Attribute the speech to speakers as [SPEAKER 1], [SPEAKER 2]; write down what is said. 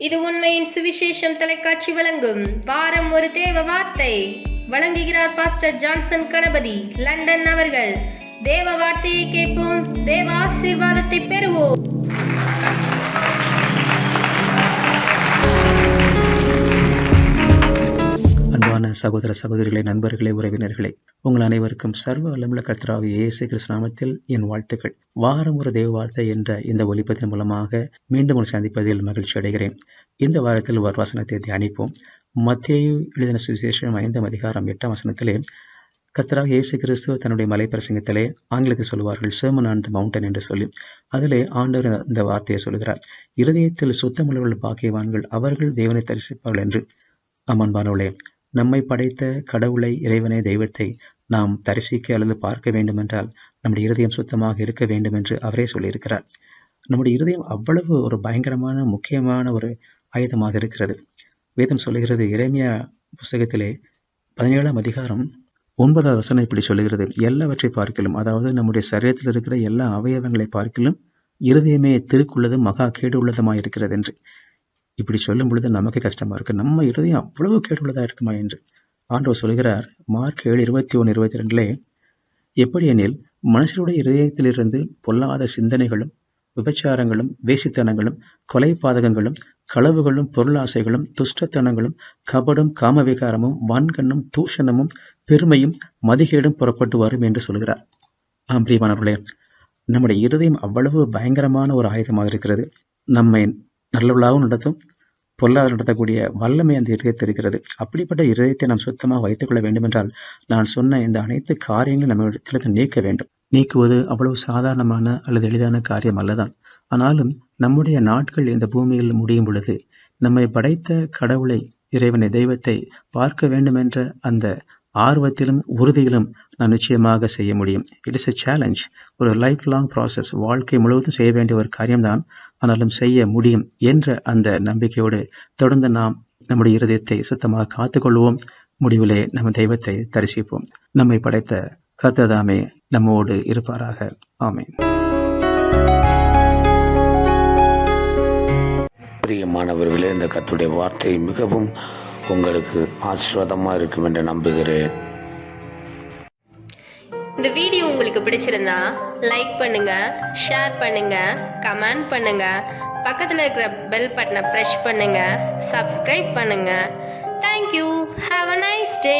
[SPEAKER 1] இது உண்மையின் சுவிசேஷம் தொலைக்காட்சி வழங்கும். வாரம் ஒரு தேவ வார்த்தை. வழங்குகிறார் பாஸ்டர் ஜான்சன் கணபதி லண்டன் அவர்கள். தேவ வார்த்தையை கேட்போம். தேவ ஆசீர்வாதத்தை பெறுவோம்.
[SPEAKER 2] அன்பான சகோதர சகோதரிகளை நண்பர்களே உறவினர்களே உங்கள் அனைவருக்கும் சர்வ வல்லமுள்ள கர்த்தராகிய இயேசு கிருஷ்ணாமத்தில் என் வாழ்த்துக்கள். வாரம் ஒரு தேவ வார்த்தை என்ற இந்த ஒலிப்பதின் மூலமாக மீண்டும் ஒரு சந்திப்பதில் மகிழ்ச்சி அடைகிறேன். இந்த வாரத்தில் ஒரு வசனத்தை தியானிப்போம். மத்திய எழுதின சுவிசேஷம் ஐந்தாம் அதிகாரம் எட்டாம் வசனத்திலே கர்த்தராக இயேசு கிறிஸ்துவ தன்னுடைய மலை பிரசங்கத்திலே ஆங்கிலத்தில் சொல்லுவார்கள் சேமன் ஆன் த மவுண்டன் என்று சொல்லி. அதிலே ஆண்டவர் இந்த வார்த்தையை சொல்கிறார். இருதயத்தில் சுத்தமுள்ளவர்கள் பாக்கியவான்கள் அவர்கள் தேவனை தரிசிப்பார்கள் என்று. அம்மன்பானவளே நம்மை படைத்த கடவுளை இறைவனை தெய்வத்தை நாம் தரிசிக்க அல்லது பார்க்க வேண்டுமென்றால் நம்முடைய இருதயம் சுத்தமாக இருக்க வேண்டும் என்று அவரே சொல்லியிருக்கிறார். நம்முடைய இருதயம் அவ்வளவு ஒரு பயங்கரமான முக்கியமான ஒரு ஆயுதமாக இருக்கிறது. வேதம் சொல்லுகிறது இறைமையா புஸ்தகத்திலே பதினேழாம் அதிகாரம் ஒன்பதாவது வசனம் இப்படி சொல்லுகிறது. எல்லாவற்றை பார்க்கலும் அதாவது நம்முடைய சரீரத்தில் இருக்கிற எல்லா அவயவங்களை பார்க்கலும் இருதயமே திருக்குள்ளதும் மகா கேடு உள்ளதுமாய் இருக்கிறது என்று. இப்படி சொல்லும் பொழுது நமக்கு கஷ்டமா இருக்கு. நம்ம இருதயம் அவ்வளவு கேடுள்ளதா இருக்குமா என்று ஆண்டவர் சொல்கிறார் மார்க் ஏழு இருபத்தி ஒன்று இருபத்தி ரெண்டுல எப்படியெனில் மனுஷருடைய இருதயத்திலிருந்து பொல்லாத சிந்தனைகளும் விபச்சாரங்களும் வேசித்தனங்களும் கொலை பாதகங்களும் களவுகளும் பொருளாசைகளும் துஷ்டத்தனங்களும் கபடும் காமவிகாரமும் வன்கண்ணும் தூஷணமும் பெருமையும் மதிகேடும் புறப்பட்டு வரும் என்று சொல்கிறார். ஆம் பிரியமானவர்களே நம்முடைய இருதயம் அவ்வளவு பயங்கரமான ஒரு ஆயுதமாக இருக்கிறது. நம்மை நல்லவளாகவும் நடத்தும் பொல்லாத நடத்தக்கூடிய வல்லமை அந்த இருதயத்தில் இருக்கிறது அப்படிப்பட்ட இருதயத்தை நாம் சுத்தமாக வைத்துக் கொள்ள வேண்டுமென்றால் நான் சொன்ன இந்த அனைத்து காரியங்களும் நம்ம இடத்திலிருந்து நீக்க வேண்டும். நீக்குவது அவ்வளவு சாதாரணமான அல்லது எளிதான காரியம் அல்லதான். ஆனாலும் நம்முடைய நாட்கள் இந்த பூமியில் முடியும் பொழுது நம்மை படைத்த கடவுளை இறைவனை தெய்வத்தை பார்க்க வேண்டுமென்ற அந்த ஆர்வத்திலும் உறுதியிலும் நான் நிச்சயமாக செய்ய முடியும். இட் இஸ் எ சேலஞ்ச் ஒரு லைஃப் லாங் ப்ராசஸ் வாழ்க்கை முழுவதும் செய்ய வேண்டிய ஒரு காரியம்தான் ஆனாலும் செய்ய முடியும் என்ற அந்த நம்பிக்கையோடு தொடர்ந்து நாம் நம்முடைய இருதயத்தை சுத்தமாக காத்துக்கொள்வோம். முடிவிலே நம்ம தெய்வத்தை தரிசிப்போம். நம்மை படைத்த கர்த்ததாமே நம்மோடு இருப்பாராக. ஆமேன்.
[SPEAKER 3] பிரியமானவர்களே இந்த கத்துடைய வார்த்தை மிகவும் உங்களுக்கு ஆசீர்வாதமாக இருக்கும் என்று நம்புகிறேன்.
[SPEAKER 1] இந்த வீடியோ உங்களுக்கு பிடிச்சிருந்தா லைக் பண்ணுங்க ஷேர் பண்ணுங்க கமெண்ட் பண்ணுங்க. பக்கத்தில் இருக்கிற பெல் பட்டனை ப்ரெஷ் பண்ணுங்க சப்ஸ்கிரைப் பண்ணுங்க. Thank you have a nice day